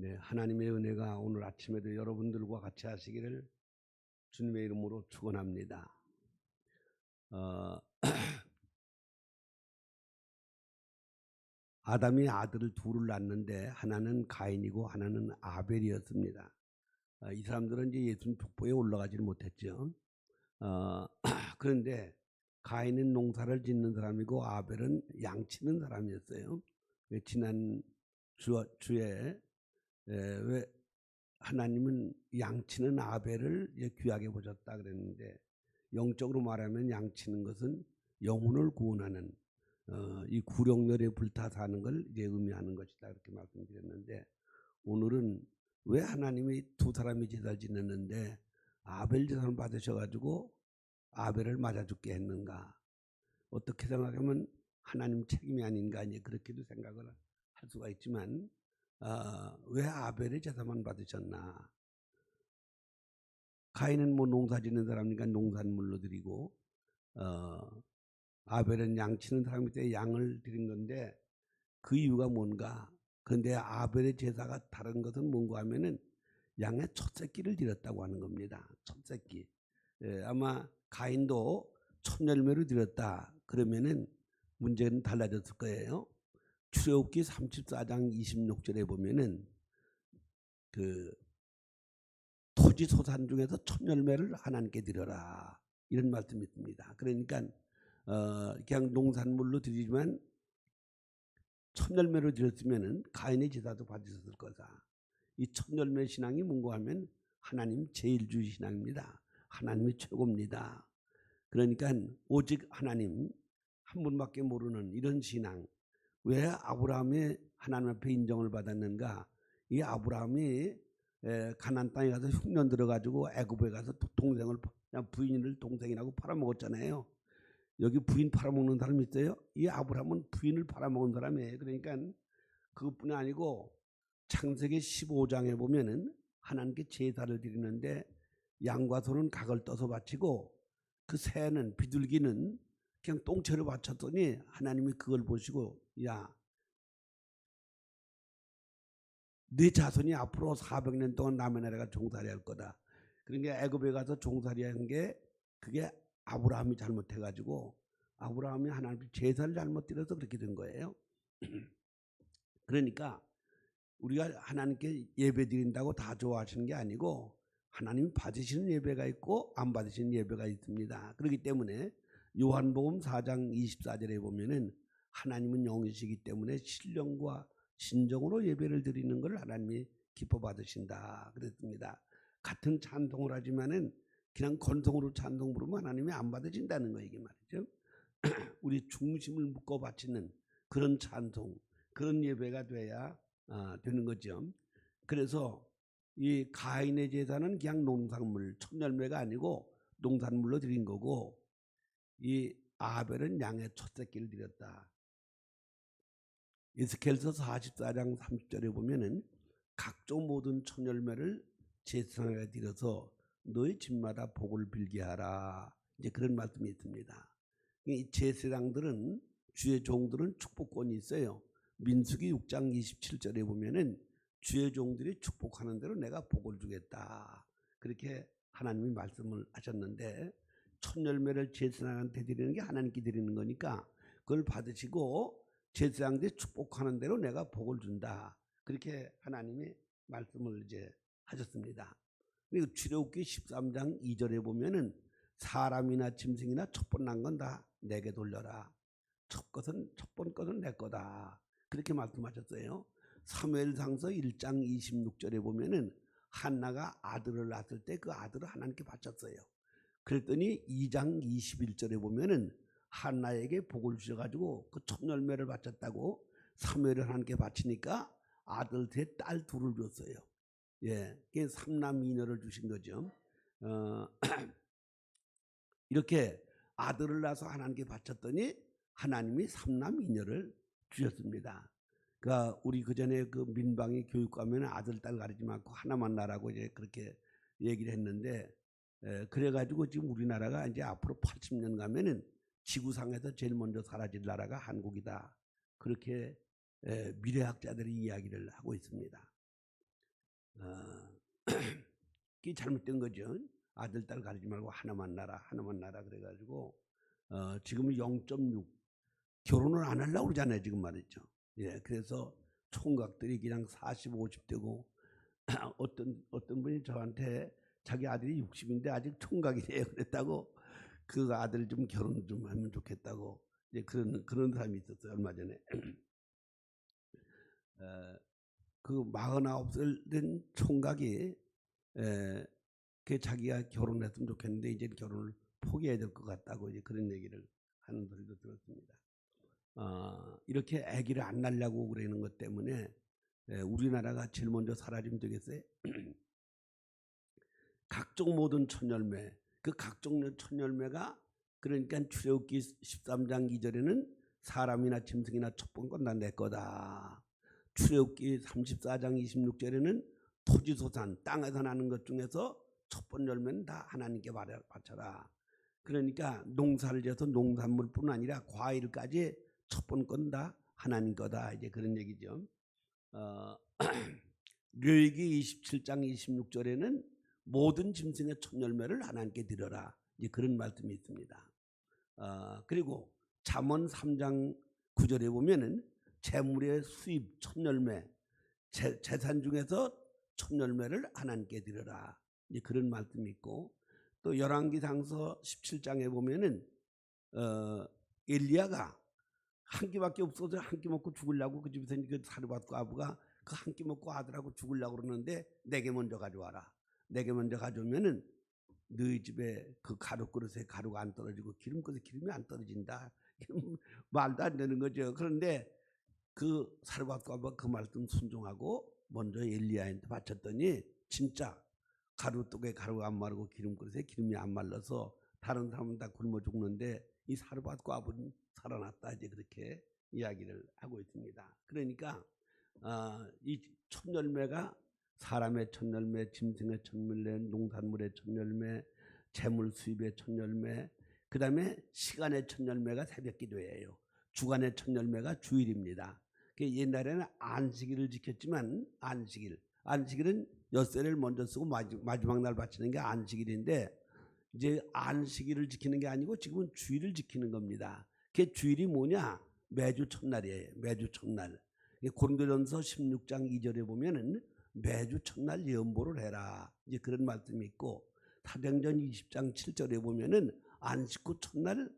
네, 하나님의 은혜가 오늘 아침에도 여러분들과 같이 하시기를 주님의 이름으로 축원합니다. 어, 아담이 아들을 둘을 낳는데 하나는 가인이고 하나는 아벨이었습니다. 어, 이 사람들은 이제 예수님 족보에 올라가지는 못했죠. 어, 그런데 가인은 농사를 짓는 사람이고 아벨은 양치는 사람이었어요. 그 지난 주, 주에 에, 왜 하나님은 양치는 아벨을 귀하게 보셨다 그랬는데 영적으로 말하면 양치는 것은 영혼을 구원하는 어, 이 구령열에 불타 사는 걸 이제 의미하는 것이다 그렇게 말씀드렸는데 오늘은 왜 하나님이 두 사람이 제사를 지냈는데 아벨 제사를 받으셔가지고 아벨을 맞아 죽게 했는가? 어떻게 생각하면 하나님 책임이 아닌가? 이제 그렇게도 생각을 할 수가 있지만 아, 왜 아벨의 제사만 받으셨나? 가인은 뭐 농사 짓는 사람이니까 농산물로 드리고 어, 아벨은 양 치는 사람이 때 양을 드린 건데 그 이유가 뭔가? 그런데 아벨의 제사가 다른 것은 뭔가 하면은 양의 첫 새끼를 드렸다고 하는 겁니다. 첫 새끼. 예, 아마 가인도 첫 열매를 드렸다. 그러면은 문제는 달라졌을 거예요. 출애굽기 34장 26절에 보면은 그 토지 소산 중에서 첫 열매를 하나님께 드려라 이런 말씀이 있습니다. 그러니까 어 그냥 농산물로 드리지만 첫 열매로 드렸으면은 가인의 제사도 받으셨을 거다. 이첫 열매 신앙이 뭔가 하면 하나님 제일주의 신앙입니다. 하나님이 최고입니다. 그러니까 오직 하나님 한 분밖에 모르는 이런 신앙 왜 아브라함이 하나님 앞에 인정을 받았는가? 이 아브라함이 가난 땅에 가서 흉년 들어가지고 애굽에 가서 동생을 부인을 동생이라고 팔아먹었잖아요. 여기 부인 팔아먹는 사람 있어요? 이 아브라함은 부인을 팔아먹은 사람이에요. 그러니까 그것뿐이 아니고 창세기 15장에 보면은 하나님께 제사를 드리는데 양과 소는 각을 떠서 바치고 그 새는 비둘기는 그냥 똥채로 바쳤더니 하나님이 그걸 보시고 야, 네 자손이 앞으로 400년 동안 남의 나라가 종살이 할 거다. 그러니까 애굽에 가서 종살이 한 게 그게 아브라함이 잘못해가지고 아브라함이 하나님 제사를 잘못 드려서 그렇게 된 거예요. 그러니까 우리가 하나님께 예배 드린다고 다 좋아하시는 게 아니고 하나님 받으시는 예배가 있고 안 받으시는 예배가 있습니다. 그렇기 때문에 요한복음 4장 24절에 보면은 하나님은 영이시기 때문에 신령과 진정으로 예배를 드리는 것을 하나님이 기뻐 받으신다 그랬습니다. 같은 찬송을 하지만은 그냥 건성으로 찬송 부르면 하나님이 안 받으신다는 거 이게 말이죠. 우리 중심을 묶어 바치는 그런 찬송, 그런 예배가 돼야 아, 되는 거죠. 그래서 이 가인의 제사는 그냥 농산물, 천열매가 아니고 농산물로 드린 거고 이 아벨은 양의 첫 새끼를 드렸다. 에스겔서 44장 30절에 보면은 각종 모든 천열매를 제사장에 드려서 너희 집마다 복을 빌게 하라. 이제 그런 말씀이 있습니다. 이 제사장들은 주의 종들은 축복권이 있어요. 민수기 6장 27절에 보면은 주의 종들이 축복하는 대로 내가 복을 주겠다. 그렇게 하나님이 말씀을 하셨는데 첫 열매를 제사장한테 드리는 게 하나님께 드리는 거니까 그걸 받으시고 제사장들이 축복하는 대로 내가 복을 준다. 그렇게 하나님이 말씀을 이제 하셨습니다. 그리고 출애굽기 13장 2절에 보면은 사람이나 짐승이나 첫번난 건 다 내게 돌려라. 첫 것은 첫번 것은 내 거다. 그렇게 말씀하셨어요. 사무엘상서 1장 26절에 보면은 한나가 아들을 낳았을 때 그 아들을 하나님께 바쳤어요. 그랬더니 2장 21절에 보면은 한나에게 복을 주셔가지고 그 첫 열매를 바쳤다고 사무엘을 하나님께 바치니까 아들 셋, 딸 둘을 줬어요. 예, 그게 삼남 이녀를 주신 거죠. 어, 이렇게 아들을 낳아서 하나님께 바쳤더니 하나님이 삼남 이녀를 주셨습니다. 그러니까 우리 그 전에 그 민방위 교육 가면 아들 딸 가리지 말고 하나만 나라고 이제 그렇게 얘기를 했는데 에, 그래가지고 지금 우리나라가 이제 앞으로 80년 가면은 지구상에서 제일 먼저 사라질 나라가 한국이다. 그렇게 에, 미래학자들이 이야기를 하고 있습니다. 어, 그게 잘못된 거죠. 아들 딸 가리지 말고 하나만 낳라 하나만 낳라 그래가지고 어, 지금은 0.6 결혼을 안 하려고 그러잖아요 지금 말이죠. 예, 그래서 총각들이 그냥 40, 50대고 어떤 어떤 분이 저한테 자기 아들이 60인데 아직 총각이래요 그랬다고 그 아들 좀 결혼 좀 하면 좋겠다고 이제 그런 그런 사람이 있었어요 얼마 전에 어, 그 49살 된 총각이 에, 그 자기가 결혼했으면 좋겠는데 이제 결혼을 포기해야 될 것 같다고 이제 그런 얘기를 하는 소리도 들었습니다. 어, 이렇게 아기를 안 낳으려고 그러는 것 때문에 에, 우리나라가 제일 먼저 사라지면 되겠어요. 각종 모든 천열매, 그 각종 천열매가 그러니까 출애굽기 13장 2절에는 사람이나 짐승이나 첫 번건 다내 거다. 출애굽기 34장 26절에는 토지 소산 땅에서 나는 것 중에서 첫 번 열매는 다 하나님께 바쳐라. 그러니까 농사를 지어서 농산물뿐 아니라 과일까지 첫 번 건 다 하나님 거다. 이제 그런 얘기죠. 어, 류기 27장 26절에는 모든 짐승의 첫 열매를 하나님께 드려라. 이제 그런 말씀이 있습니다. 어, 그리고 잠언 3장 9절에 보면은 재물의 수입 첫 열매, 재, 재산 중에서 첫 열매를 하나님께 드려라. 이제 그런 말씀이 있고 또 열왕기상서 17장에 보면은 어, 엘리야가 한 끼밖에 없어서 한 끼 먹고 죽으려고 그 집에서 그 사르밧과 아부가 그 한 끼 먹고 아들하고 죽으려고 그러는데 내게 먼저 가져와라. 내게 먼저 가져오면은 너희 집에 그 가루 그릇에 가루가 안 떨어지고 기름 그릇에 기름이 안 떨어진다. 이건 말도 안 되는 거죠. 그런데 그 아부가 그 말씀 순종하고 먼저 엘리야한테 바쳤더니 진짜 가루독에 가루가 안 마르고 기름 그릇에 기름이 안 말라서 다른 사람은 다 굶어 죽는데 이 사르밧과 아부는 살아났다 이제 그렇게 이야기를 하고 있습니다. 그러니까 아, 이 첫 열매가 사람의 첫 열매, 짐승의 첫 열매, 농산물의 첫 열매, 재물 수입의 첫 열매, 그 다음에 시간의 첫 열매가 새벽 기도예요. 주간의 첫 열매가 주일입니다. 그 옛날에는 안식일을 지켰지만 안식일, 안식일은 엿새를 먼저 쓰고 마지- 마지막 날 바치는 게 안식일인데 이제 안식일을 지키는 게 아니고 지금은 주일을 지키는 겁니다. 그 주일이 뭐냐? 매주 첫날이에요. 매주 첫날. 이 고린도전서 16장 2절에 보면은 매주 첫날 예언보를 해라. 이제 그런 말씀이 있고 사도행전 20장 7절에 보면은 안식 후 첫날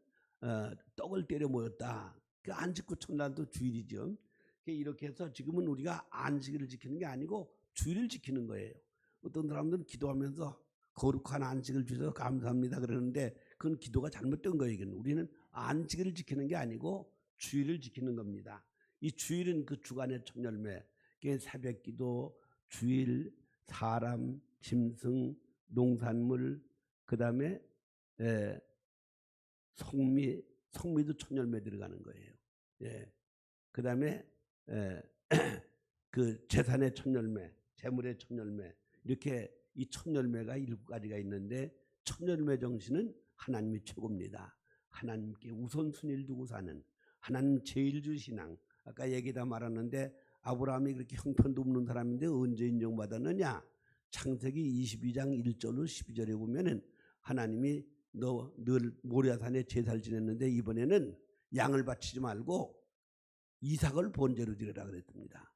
어, 떡을 때려 모였다. 그 안식 후 첫날도 주일이죠. 그 이렇게 해서 지금은 우리가 안식일을 지키는 게 아니고 주일을 지키는 거예요. 어떤 사람들은 기도하면서 거룩한 안식을 주셔서 감사합니다 그러는데 그건 기도가 잘못된 거예요. 우리는 안식일을 지키는 게 아니고 주일을 지키는 겁니다. 이 주일은 그 주간의 첫 열매, 그 새벽 기도, 주일, 사람, 짐승, 농산물, 그 다음에 성미, 성미도 첫 열매 들어가는 거예요. 예. 그 다음에 그 재산의 첫 열매, 재물의 첫 열매 이렇게 이첫 열매가 일곱 가지가 있는데 첫 열매 정신은 하나님이 최고입니다. 하나님께 우선순위를 두고 사는 하나님 제일주 신앙. 아까 얘기 다 말았는데 아브라함이 그렇게 형편도 없는 사람인데 언제 인정받았느냐? 창세기 22장 1절로 12절에 보면은 하나님이 너 늘 모리아산에 제사를 지냈는데 이번에는 양을 바치지 말고 이삭을 번제로 드려라 그랬습니다.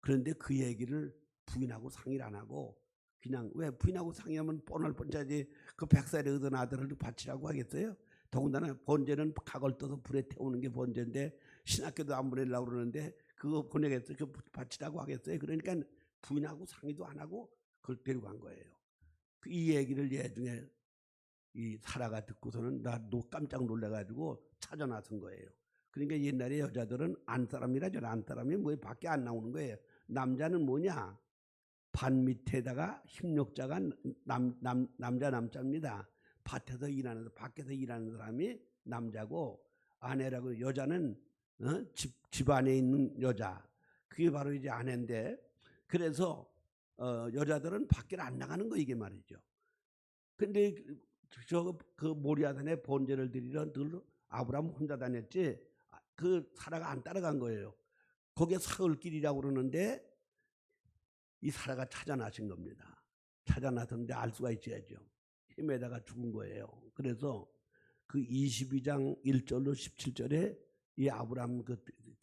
그런데 그 얘기를 부인하고 상의를 안 하고 그냥 왜 부인하고 상의하면 뻔할 뻔자지 그 백살에 얻은 아들을 바치라고 하겠어요? 더군다나 번제는 각을 떠서 불에 태우는 게 번제인데 신학교도 안 보내려고 그러는데 그거 보내겠어요? 그 바치라고 하겠어요? 그러니까 부인하고 상의도 안 하고 그걸 데리고 간 거예요. 그이 얘기를 예중에 이 사라가 듣고서는 나도 깜짝 놀래가지고 찾아 나선 거예요. 그러니까 옛날에 여자들은 안 사람이라죠. 안 사람이 뭐 밖에 안 나오는 거예요. 남자는 뭐냐? 반 밑에다가 힘력자가 남, 남, 남자 남자입니다. 밭에서 일하는 밖에서 일하는 사람이 남자고 아내라고 여자는 어? 집, 집 안에 있는 여자 그게 바로 이제 아내인데 그래서 어, 여자들은 밖에 안 나가는 거 이게 말이죠. 근데 저 그 모리아산에 번제를 드리러 늘 아브라함 혼자 다녔지 아, 그 사라가 안 따라간 거예요. 거기에 사흘길이라고 그러는데 이 사라가 찾아나신 겁니다. 찾아나섰는데 알 수가 있어야죠. 힘에다가 죽은 거예요. 그래서 그 22장 1절로 17절에 이 아브라함 그,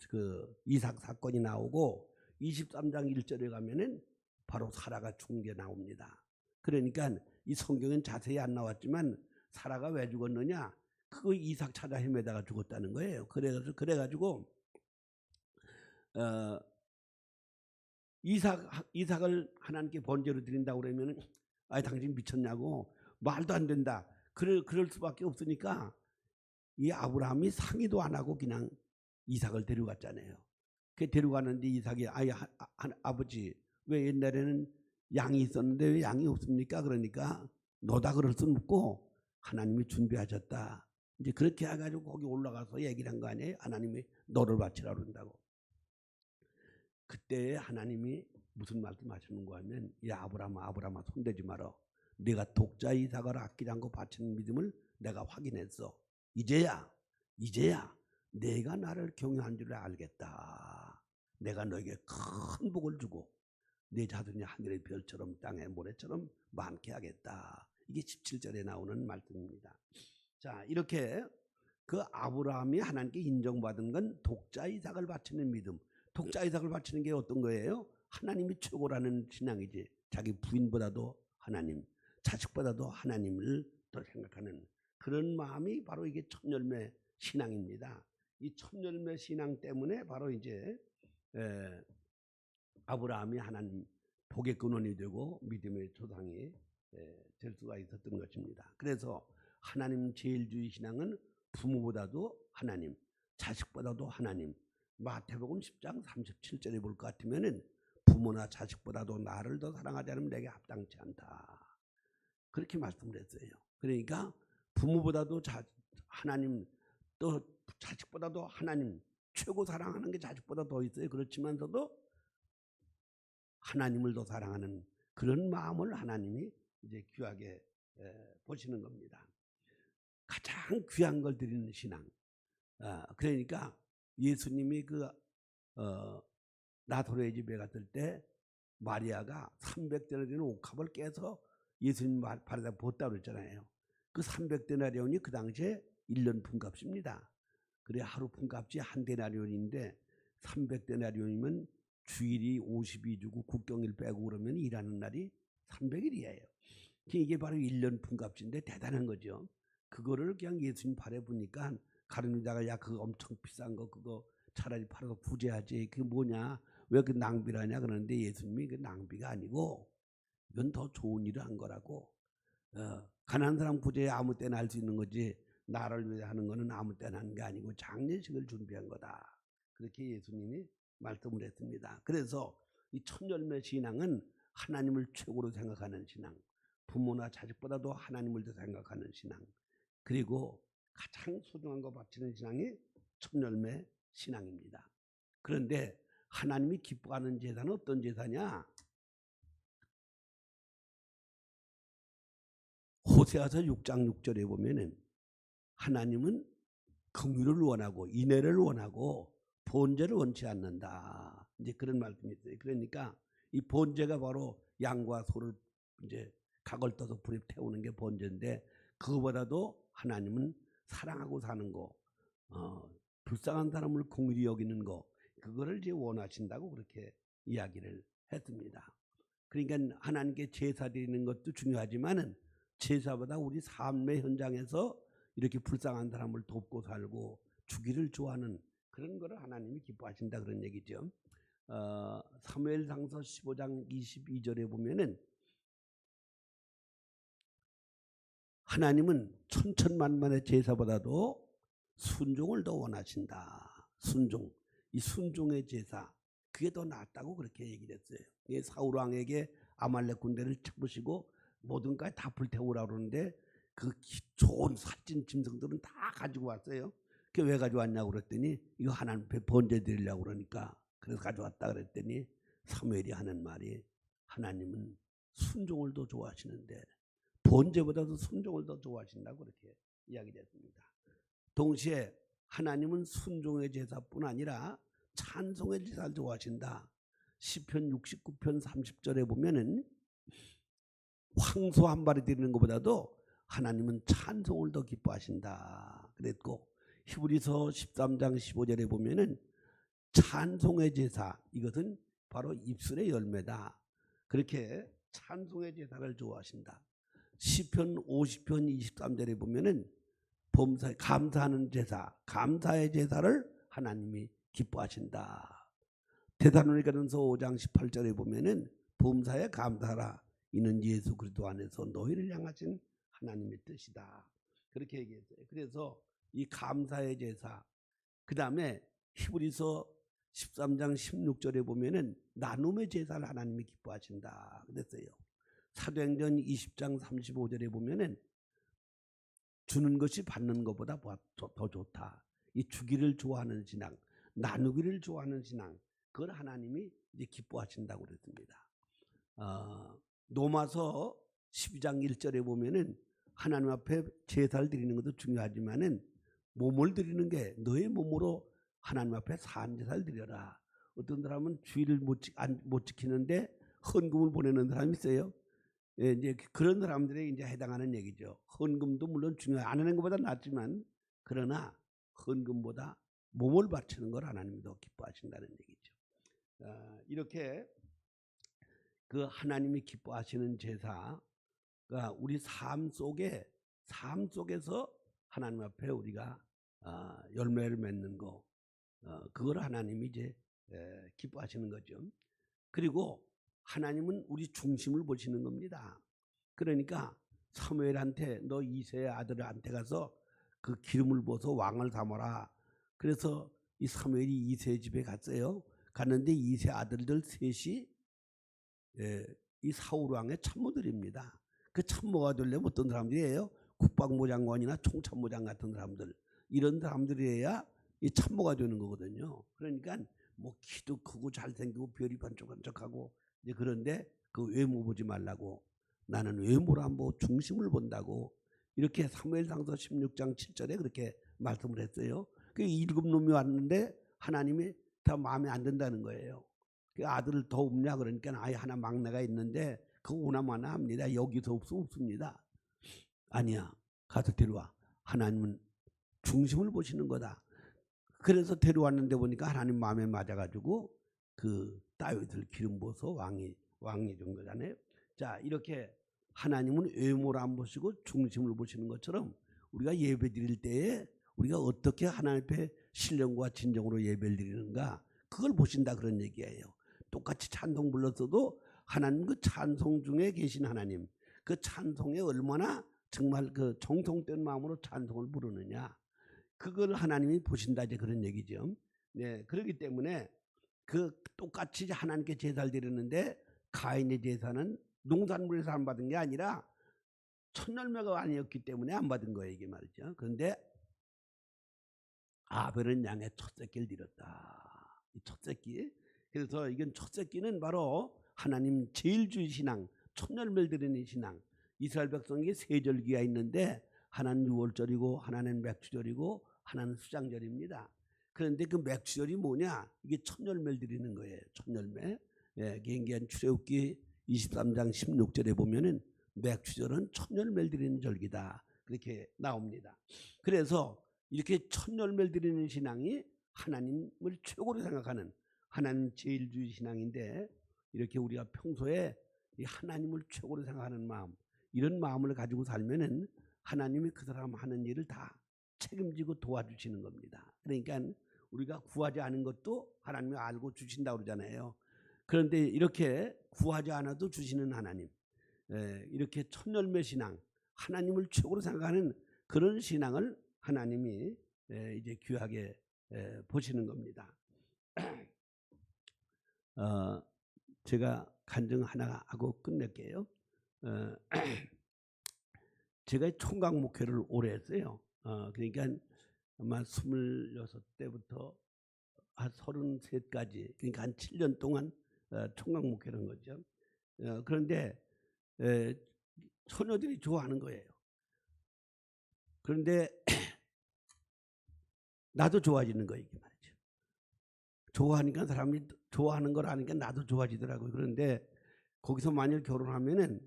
그 이삭 사건이 나오고 23장 1절에 가면은 바로 사라가 죽은 게 나옵니다. 그러니까 이 성경엔 자세히 안 나왔지만 사라가 왜 죽었느냐? 그 이삭 찾아 헤매다가 죽었다는 거예요. 그래서 그래가지고 어, 이삭 이삭을 하나님께 번제로 드린다고 그러면은 아 당신 미쳤냐고 말도 안 된다. 그럴 그럴 수밖에 없으니까 이 아브라함이 상의도 안 하고 그냥 이삭을 데려갔잖아요. 그 데려가는데 이삭이 하- 하- 아버지 왜 옛날에는 양이 있었는데 왜 양이 없습니까? 그러니까 너다 그럴 수는 없고 하나님이 준비하셨다. 이제 그렇게 해가지고 거기 올라가서 얘기를 한 거 아니에요? 하나님이 너를 바치라 그런다고. 그때 하나님이 무슨 말씀 하시는 거 하면 야 아브라함아 아브라함아 손대지 마라. 내가 독자 이삭을 아끼지 않고 바치는 믿음을 내가 확인했어. 이제야 이제야 내가 나를 경외한 줄을 알겠다. 내가 너에게 큰 복을 주고 내 자손이 하늘의 별처럼 땅의 모래처럼 많게 하겠다. 이게 17절에 나오는 말씀입니다. 자, 이렇게 그 아브라함이 하나님께 인정받은 건 독자 이삭을 바치는 믿음. 독자 이삭을 바치는 게 어떤 거예요? 하나님이 최고라는 신앙이지. 자기 부인보다도 하나님, 자식보다도 하나님을 더 생각하는 그런 마음이 바로 이게 첫 열매 신앙입니다. 이 첫 열매 신앙 때문에 바로 이제 에, 아브라함이 하나님 복의 근원이 되고 믿음의 조상이 에, 될 수가 있었던 것입니다. 그래서 하나님 제일주의 신앙은 부모보다도 하나님, 자식보다도 하나님. 마태복음 10장 37절에 볼 것 같으면은 부모나 자식보다도 나를 더 사랑하지 않으면 내게 합당치 않다. 그렇게 말씀을 했어요. 그러니까 부모보다도 자, 하나님 또 자식보다도 하나님 최고 사랑하는 게 자식보다 더 있어요. 그렇지만서도 하나님을 더 사랑하는 그런 마음을 하나님이 이제 귀하게 에, 보시는 겁니다. 가장 귀한 걸 드리는 신앙. 아, 그러니까 예수님이 그 어, 나사로의 집에 갔을 때 마리아가 300대나 되는 옥합을 깨서 예수님 발- 발에다 부었다 그랬잖아요. 그 300데나리온이 그 당시에 1년 품값입니다. 그래 하루 품값이 한 데나리온인데 300데나리온이면 주일이 50이 주고 국경일 빼고 그러면 일하는 날이 300일이에요. 이게 바로 1년 품값인데 대단한 거죠. 그거를 그냥 예수님 발에 보니까 가룟유다가 야 그거 엄청 비싼 거 그거 차라리 팔아서 부재하지 그게 뭐냐 왜 그 낭비를 하냐 그러는데 예수님이 그 낭비가 아니고 이건 더 좋은 일을 한 거라고 어, 가난한 사람 부재에 아무 때나 할 수 있는 거지 나를 위해 하는 거는 아무 때나 하는 게 아니고 장례식을 준비한 거다 그렇게 예수님이 말씀을 했습니다 그래서 이 천열매 신앙은 하나님을 최고로 생각하는 신앙 부모나 자식보다도 하나님을 더 생각하는 신앙 그리고 가장 소중한 거 바치는 신앙이 천열매 신앙입니다. 그런데 하나님이 기뻐하는 제사는 어떤 제사냐? 호세아서 6장 6절에 보면은 하나님은 긍휼을 원하고 인애를 원하고 번제를 원치 않는다. 이제 그런 말씀이 있어요. 그러니까 이 번제가 바로 양과 소를 이제 각을 떠서 불에 태우는 게 번제인데 그거보다도 하나님은 사랑하고 사는 거, 어, 불쌍한 사람을 공일히 여기는 거, 그거를 이제 원하신다고 그렇게 이야기를 했습니다. 그러니까 하나님께 제사 드리는 것도 중요하지만은 제사보다 우리 삶의 현장에서 이렇게 불쌍한 사람을 돕고 살고 주기를 좋아하는 그런 거를 하나님이 기뻐하신다 그런 얘기죠. 어, 사무엘상서 15장 22절에 보면은 하나님은 천천만만의 제사보다도 순종을 더 원하신다. 순종. 이 순종의 제사. 그게 더 낫다고 그렇게 얘기를 했어요. 이 사울 왕에게 아말렉 군대를 쳐부시고 모든 것다 불태우라 그러는데 그 기- 좋은 살찐 짐승들은 다 가지고 왔어요. 그게 왜 가져왔냐고 그랬더니 이거 하나님 번제 드리려고 그러니까 그래서 가져왔다 그랬더니 사무엘이 하는 말이 하나님은 순종을 더 좋아하시는데 번제보다도 순종을 더 좋아하신다고 그렇게 이야기됐습니다. 동시에 하나님은 순종의 제사뿐 아니라 찬송의 제사를 좋아하신다. 시편 69편 30절에 보면은 황소 한 마리 드리는 것보다도 하나님은 찬송을 더 기뻐하신다 그랬고 히브리서 13장 15절에 보면은 찬송의 제사 이것은 바로 입술의 열매다. 그렇게 찬송의 제사를 좋아하신다. 시편 50편 23절에 보면은 범사 감사하는 제사 감사의 제사를 하나님이 기뻐하신다. 대사로니가전서 5장 18절에 보면은 범사에 감사하라 이는 예수 그리스도 안에서 너희를 향하신 하나님의 뜻이다. 그렇게 얘기했어요. 그래서 이 감사의 제사 그 다음에 히브리서 13장 16절에 보면은 나눔의 제사를 하나님이 기뻐하신다 그랬어요. 사도행전 20장 35절에 보면은 주는 것이 받는 것보다 더 좋다. 이 주기를 좋아하는 신앙, 나누기를 좋아하는 신앙, 그걸 하나님이 이제 기뻐하신다고 그랬습니다. 어, 노마서 12장 1절에 보면은 하나님 앞에 제사를 드리는 것도 중요하지만은 몸을 드리는 게 너의 몸으로 하나님 앞에 산 제사를 드려라. 어떤 사람은 주의를 못, 지, 안, 못 지키는데 헌금을 보내는 사람이 있어요. 예, 이제 그런 사람들에 이제 해당하는 얘기죠. 헌금도 물론 중요해. 안 하는 것보다 낫지만 그러나 헌금보다 몸을 바치는 걸 하나님이 더 기뻐하신다는 얘기죠. 아, 이렇게 그 하나님이 기뻐하시는 제사가 우리 삶 속에 삶 속에서 하나님 앞에 우리가 아, 열매를 맺는 거 어, 그걸 하나님이 이제 기뻐하시는 거죠. 그리고 하나님은 우리 중심을 보시는 겁니다. 그러니까 사무엘한테 너 이세의 아들한테 가서 그 기름을 부어서 왕을 삼아라. 그래서 이 사무엘이 이세 집에 갔어요. 갔는데 이세 아들들 셋이 예, 이 사울 왕의 참모들입니다. 그 참모가 되려면 어떤 사람들이에요? 국방부 장관이나 총참모 장 같은 사람들 이런 사람들이어야 이 참모가 되는 거거든요. 그러니까 뭐 키도 크고 잘생기고 별이 반짝반짝하고 이제 그런데 그 외모 보지 말라고 나는 외모를 한번 중심을 본다고 이렇게 사무엘상서 16장 7절에 그렇게 말씀을 했어요. 그 일곱 놈이 왔는데 하나님이 다 마음에 안 든다는 거예요. 그 아들을 더 없냐 그러니까 아예 하나 막내가 있는데 그거 오나마나 합니다. 여기서 없어 없습니다. 아니야. 가서 데려와. 하나님은 중심을 보시는 거다. 그래서 데려왔는데 보니까 하나님 마음에 맞아가지고 그 다윗을 기름 부어서 왕이 왕이 된 거잖아요. 자 이렇게 하나님은 외모를 안 보시고 중심을 보시는 것처럼 우리가 예배 드릴 때에 우리가 어떻게 하나님 앞에 신령과 진정으로 예배를 드리는가 그걸 보신다 그런 얘기예요. 똑같이 찬송 불렀어도 하나님 그 찬송 중에 계신 하나님 그 찬송에 얼마나 정말 그 정성된 마음으로 찬송을 부르느냐 그걸 하나님이 보신다 이제 그런 얘기죠. 네 그렇기 때문에 그 똑같이 하나님께 제사를 드렸는데 가인의 제사는 농산물에서 안 받은 게 아니라 첫 열매가 아니었기 때문에 안 받은 거예요 이게 말이죠. 그런데 아벨은 양의 첫 새끼를 드렸다. 이 첫 새끼. 그래서 이건 첫 새끼는 바로 하나님 제일주의 신앙, 첫 열매를 드리는 신앙. 이스라엘 백성에게 세 절기가 있는데 하나는 유월절이고 하나는 맥주절이고 하나는 수장절입니다. 그런데 그 맥주절이 뭐냐? 이게 첫 열매를 드리는 거예요. 첫 열매. 예, 개인기한 출애굽기 23장 16절에 보면은 맥주절은 첫 열매를 드리는 절기다. 그렇게 나옵니다. 그래서 이렇게 첫 열매를 드리는 신앙이 하나님을 최고로 생각하는 하나님 제일주의 신앙인데 이렇게 우리가 평소에 이 하나님을 최고로 생각하는 마음 이런 마음을 가지고 살면은 하나님이 그 사람 하는 일을 다 책임지고 도와주시는 겁니다. 그러니까 우리가 구하지 않은 것도 하나님이 알고 주신다고 그러잖아요. 그런데 이렇게 구하지 않아도 주시는 하나님, 예, 이렇게 천열매 신앙, 하나님을 최고로 생각하는 그런 신앙을 하나님이 예, 이제 귀하게 예, 보시는 겁니다. 어, 제가 간증 하나 하고 끝낼게요. 어, 제가 총각 목회를 오래 했어요. 어, 그러니까 아마 26때부터 한 33까지 그러니까 한 7년 동안 어, 총각 목회를 한 거죠. 어, 그런데 에, 처녀들이 좋아하는 거예요. 그런데 나도 좋아지는 거예요. 좋아하니까 사람이 좋아하는 걸 아니까 나도 좋아지더라고요. 그런데 거기서 만일 결혼하면은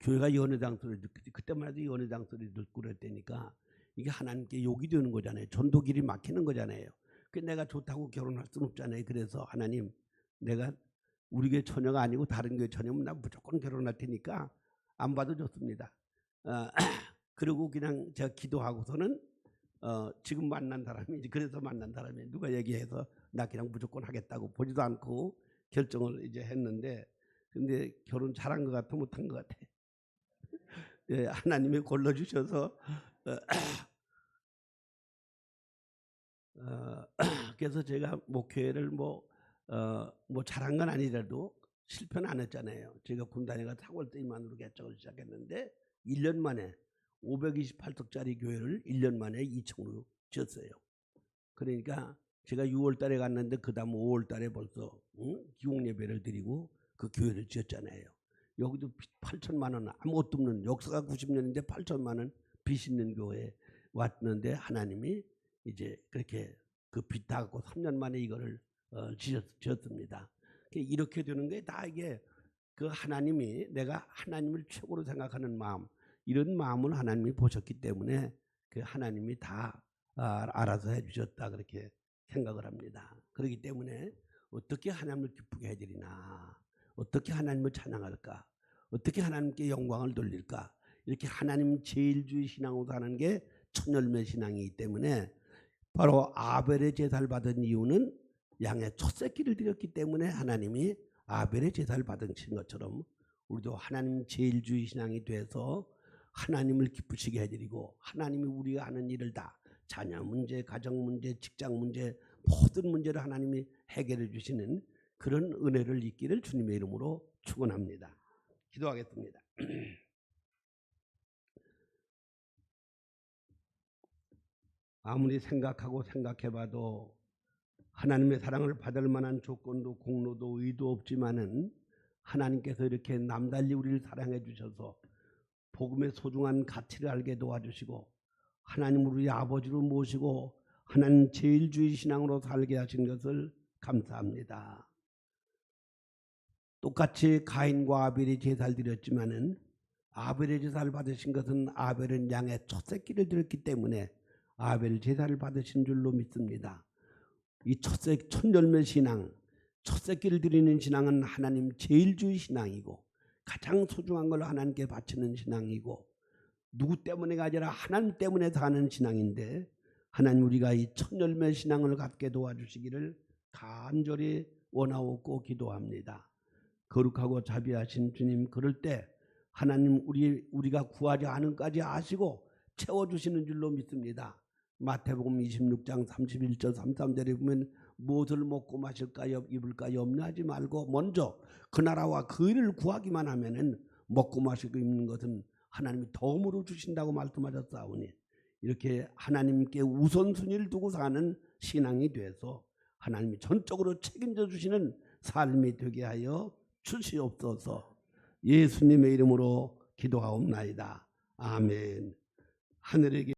교회가 연회장 소리 듣 그때만 해도 연회장 소리 듣고 그랬다니까 이게 하나님께 욕이 되는 거잖아요. 전도 길이 막히는 거잖아요. 그 내가 좋다고 결혼할 수는 없잖아요. 그래서 하나님 내가 우리 교회 처녀가 아니고 다른 교회 처녀면 나 무조건 결혼할 테니까 안 봐도 좋습니다. 어, 그리고 그냥 제가 기도하고서는 어, 지금 만난 사람이 그래서 만난 사람이 누가 얘기해서 나 그냥 무조건 하겠다고 보지도 않고 결정을 이제 했는데 근데 결혼 잘한 것 같아 못한 것 같아. 예, 하나님이 골라 주셔서 어, 그래서 제가 목회를 뭐, 어, 뭐 잘한 건 아니라도 실패는 안 했잖아요. 제가 군단에가 4월 때만으로 개척을 시작했는데 1년 만에 528석짜리 교회를 1년 만에 2층으로 지었어요. 그러니까 제가 6월 달에 갔는데 그 다음 5월 달에 벌써 응? 기공 예배를 드리고 그 교회를 지었잖아요. 여기도 8천만 원 아무것도 없는 역사가 90년인데 8천만 원 빚 있는 교회에 왔는데 하나님이 이제 그렇게 그 빚 다 갖고 3년 만에 이거를 어, 지었, 지었습니다. 이렇게 되는 게 다 이게 그 하나님이 내가 하나님을 최고로 생각하는 마음 이런 마음을 하나님이 보셨기 때문에 그 하나님이 다 아, 알아서 해주셨다 그렇게 생각을 합니다. 그렇기 때문에 어떻게 하나님을 기쁘게 해드리나 어떻게 하나님을 찬양할까 어떻게 하나님께 영광을 돌릴까 이렇게 하나님 제일주의 신앙으로 사는 게 천열매 신앙이기 때문에 바로 아벨의 제사를 받은 이유는 양의 첫 새끼를 드렸기 때문에 하나님이 아벨의 제사를 받으신 것처럼 우리도 하나님 제일주의 신앙이 돼서 하나님을 기쁘시게 해드리고 하나님이 우리가 하는 일을 다 자녀 문제, 가정 문제, 직장 문제 모든 문제를 하나님이 해결해 주시는 그런 은혜를 있기를 주님의 이름으로 축원합니다. 기도하겠습니다. 아무리 생각하고 생각해봐도 하나님의 사랑을 받을 만한 조건도 공로도 의도 없지만은 하나님께서 이렇게 남달리 우리를 사랑해 주셔서 복음의 소중한 가치를 알게 도와주시고 하나님 우리 아버지로 모시고 하나님 제일주의 신앙으로 살게 하신 것을 감사합니다. 똑같이 가인과 아벨이 제사를 드렸지만은 아벨의 제사를 받으신 것은 아벨은 양의 첫 새끼를 드렸기 때문에 아벨 제사를 받으신 줄로 믿습니다. 이 첫새 천열매 신앙, 첫 새끼를 드리는 신앙은 하나님 제일주의 신앙이고 가장 소중한 걸 하나님께 바치는 신앙이고 누구 때문에가 아니라 하나님 때문에 사는 신앙인데 하나님 우리가 이 천열매 신앙을 갖게 도와주시기를 간절히 원하옵고 기도합니다. 거룩하고 자비하신 주님 그럴 때 하나님 우리 우리가 구하지 않은까지 아시고 채워 주시는 줄로 믿습니다. 마태복음 26장 31절 33절에 보면 무엇을 먹고 마실까요 입을까 염려하지 말고 먼저 그 나라와 그 일을 구하기만 하면은 먹고 마시고 입는 것은 하나님이 덤으로 주신다고 말씀하셨사오니 이렇게 하나님께 우선순위를 두고 사는 신앙이 돼서 하나님이 전적으로 책임져 주시는 삶이 되게 하여 주시옵소서. 예수님의 이름으로 기도하옵나이다. 아멘. 하늘에게